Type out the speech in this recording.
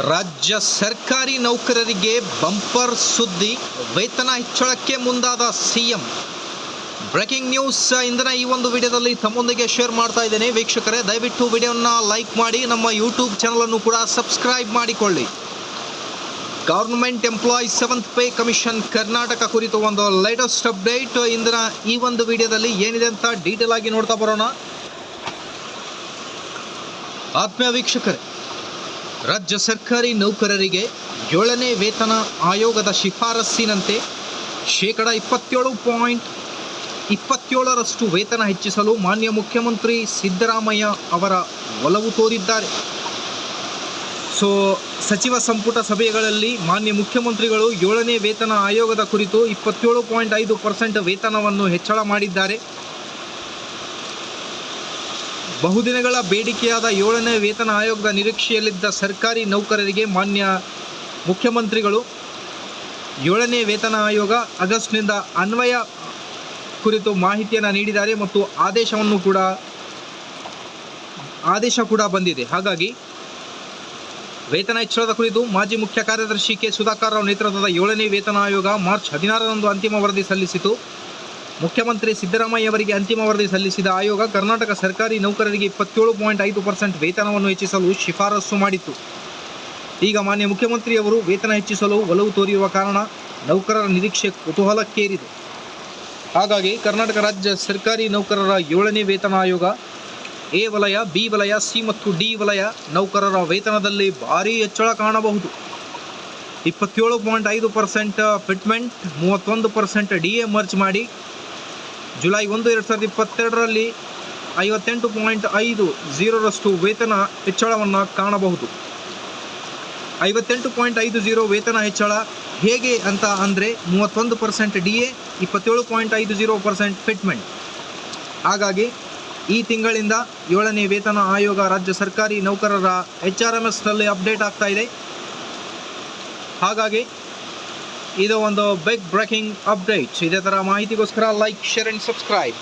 ರಾಜ್ಯ ಸರ್ಕಾರಿ ನೌಕರರಿಗೆ ಬಂಪರ್ ಸುದ್ದಿ ವೇತನ ಹೆಚ್ಚಳಕ್ಕೆ ಮುಂದಾದ ಸಿಎಂ. ಬ್ರೇಕಿಂಗ್ ನ್ಯೂಸ್ ಇಂದಿನ ಈ ಒಂದು ವಿಡಿಯೋದಲ್ಲಿ ತಮ್ಮೊಂದಿಗೆ ಶೇರ್ ಮಾಡ್ತಾ ಇದ್ದೇನೆ. ವೀಕ್ಷಕರೇ, ದಯವಿಟ್ಟು ವಿಡಿಯೋನ ಲೈಕ್ ಮಾಡಿ, ನಮ್ಮ ಯೂಟ್ಯೂಬ್ ಚಾನಲನ್ನು ಕೂಡ ಸಬ್ಸ್ಕ್ರೈಬ್ ಮಾಡಿಕೊಳ್ಳಿ. Government employ seventh pay commission Karnataka ಕುರಿತು ಒಂದು ಲೇಟೆಸ್ಟ್ ಅಪ್ಡೇಟ್. ಇಂದಿನ ಈ ಒಂದು ವಿಡಿಯೋದಲ್ಲಿ ಏನಿದೆ ಅಂತ ಡೀಟೇಲ್ ಆಗಿ ನೋಡ್ತಾ ಬರೋಣ. ಆತ್ಮೀಯ ವೀಕ್ಷಕರೇ ರಾಜ್ಯ ಸರ್ಕಾರಿ ನೌಕರರಿಗೆ ಏಳನೇ ವೇತನ ಆಯೋಗದ ಶಿಫಾರಸ್ಸಿನಂತೆ ಶೇಕಡ ಇಪ್ಪತ್ತೇಳು ಪಾಯಿಂಟ್ ಇಪ್ಪತ್ತೇಳರಷ್ಟು ವೇತನ ಹೆಚ್ಚಿಸಲು ಮಾನ್ಯ ಮುಖ್ಯಮಂತ್ರಿ ಸಿದ್ದರಾಮಯ್ಯ ಅವರ ಒಲವು ತೋರಿದ್ದಾರೆ. ಸೊ, ಸಚಿವ ಸಂಪುಟ ಸಭೆಗಳಲ್ಲಿ ಮಾನ್ಯ ಮುಖ್ಯಮಂತ್ರಿಗಳು ಏಳನೇ ವೇತನ ಆಯೋಗದ ಕುರಿತು ಇಪ್ಪತ್ತೇಳು ಪಾಯಿಂಟ್ ಐದು ಪರ್ಸೆಂಟ್ ವೇತನವನ್ನು ಹೆಚ್ಚಳ ಮಾಡಿದ್ದಾರೆ. ಬಹುದಿನಗಳ ಬೇಡಿಕೆಯಾದ ಏಳನೇ ವೇತನ ಆಯೋಗದ ನಿರೀಕ್ಷೆಯಲ್ಲಿದ್ದ ಸರ್ಕಾರಿ ನೌಕರರಿಗೆ ಮಾನ್ಯ ಮುಖ್ಯಮಂತ್ರಿಗಳು, ಏಳನೇ ವೇತನ ಆಯೋಗ ಆಗಸ್ಟ್ನಿಂದ ಅನ್ವಯ ಕುರಿತು ಮಾಹಿತಿಯನ್ನು ನೀಡಿದ್ದಾರೆ ಮತ್ತು ಆದೇಶವನ್ನು ಕೂಡ, ಆದೇಶ ಕೂಡ ಬಂದಿದೆ. ಹಾಗಾಗಿ ವೇತನ ಹೆಚ್ಚಳದ ಕುರಿತು ಮಾಜಿ ಮುಖ್ಯ ಕಾರ್ಯದರ್ಶಿ ಕೆ. ಸುಧಾಕರ್ ರಾವ್ ನೇತೃತ್ವದ ಏಳನೇ ವೇತನ ಆಯೋಗ ಮಾರ್ಚ್ ಹದಿನಾರರಂದು ಅಂತಿಮ ವರದಿ ಸಲ್ಲಿಸಿತು. ಮುಖ್ಯಮಂತ್ರಿ ಸಿದ್ದರಾಮಯ್ಯ ಅವರಿಗೆ ಅಂತಿಮ ವರದಿ ಸಲ್ಲಿಸಿದ ಆಯೋಗ ಕರ್ನಾಟಕ ಸರ್ಕಾರಿ ನೌಕರರಿಗೆ ಇಪ್ಪತ್ತೇಳು ಪಾಯಿಂಟ್ ಐದು ಪರ್ಸೆಂಟ್ ವೇತನವನ್ನು ಹೆಚ್ಚಿಸಲು ಶಿಫಾರಸು ಮಾಡಿತ್ತು. ಈಗ ಮಾನ್ಯ ಮುಖ್ಯಮಂತ್ರಿಯವರು ವೇತನ ಹೆಚ್ಚಿಸಲು ಒಲವು ತೋರಿರುವ ಕಾರಣ ನೌಕರರ ನಿರೀಕ್ಷೆ ಕುತೂಹಲಕ್ಕೇರಿದೆ. ಹಾಗಾಗಿ ಕರ್ನಾಟಕ ರಾಜ್ಯ ಸರ್ಕಾರಿ ನೌಕರರ ಏಳನೇ ವೇತನ ಆಯೋಗ, ಎ ವಲಯ, ಬಿ ವಲಯ, ಸಿ ಮತ್ತು ಡಿ ವಲಯ ನೌಕರರ ವೇತನದಲ್ಲಿ ಭಾರೀ ಹೆಚ್ಚಳ ಕಾಣಬಹುದು. ಇಪ್ಪತ್ತೇಳು ಪಾಯಿಂಟ್ ಐದು ಪರ್ಸೆಂಟ್ ಫಿಟ್ಮೆಂಟ್, ಮೂವತ್ತೊಂದು ಪರ್ಸೆಂಟ್ ಡಿ ಎ ಮರ್ಚ್ ಮಾಡಿ ಜುಲೈ ಒಂದು, ಎರಡು ಸಾವಿರದ ಇಪ್ಪತ್ತೆರಡರಲ್ಲಿ ಐವತ್ತೆಂಟು ಪಾಯಿಂಟ್ ಐದು ಝೀರೋರಷ್ಟು ವೇತನ ಹೆಚ್ಚಳವನ್ನು ಕಾಣಬಹುದು. ಐವತ್ತೆಂಟು ಪಾಯಿಂಟ್ ಐದು ಝೀರೋ ವೇತನ ಹೆಚ್ಚಳ ಹೇಗೆ ಅಂತ ಅಂದರೆ ಮೂವತ್ತೊಂದು ಪರ್ಸೆಂಟ್ ಡಿ ಎ ಇಪ್ಪತ್ತೇಳು ಪಾಯಿಂಟ್ ಐದು ಝೀರೋ ಪರ್ಸೆಂಟ್ ಫಿಟ್ಮೆಂಟ್. ಹಾಗಾಗಿ ಈ ತಿಂಗಳಿಂದ ಏಳನೇ ವೇತನ ಆಯೋಗ ರಾಜ್ಯ ಸರ್ಕಾರಿ ನೌಕರರ ಎಚ್ ಆರ್ ಎಂ ಎಸ್ನಲ್ಲಿ ಅಪ್ಡೇಟ್ ಆಗ್ತಾ ಇದೆ. ಹಾಗಾಗಿ ಇದು ಒಂದು ಬಿಗ್ ಬ್ರೇಕಿಂಗ್ ಅಪ್ಡೇಟ್ ಇದೇ ಥರ ಮಾಹಿತಿಗೋಸ್ಕರ ಲೈಕ್ ಶೇರ್ ಆ್ಯಂಡ್ ಸಬ್ಸ್ಕ್ರೈಬ್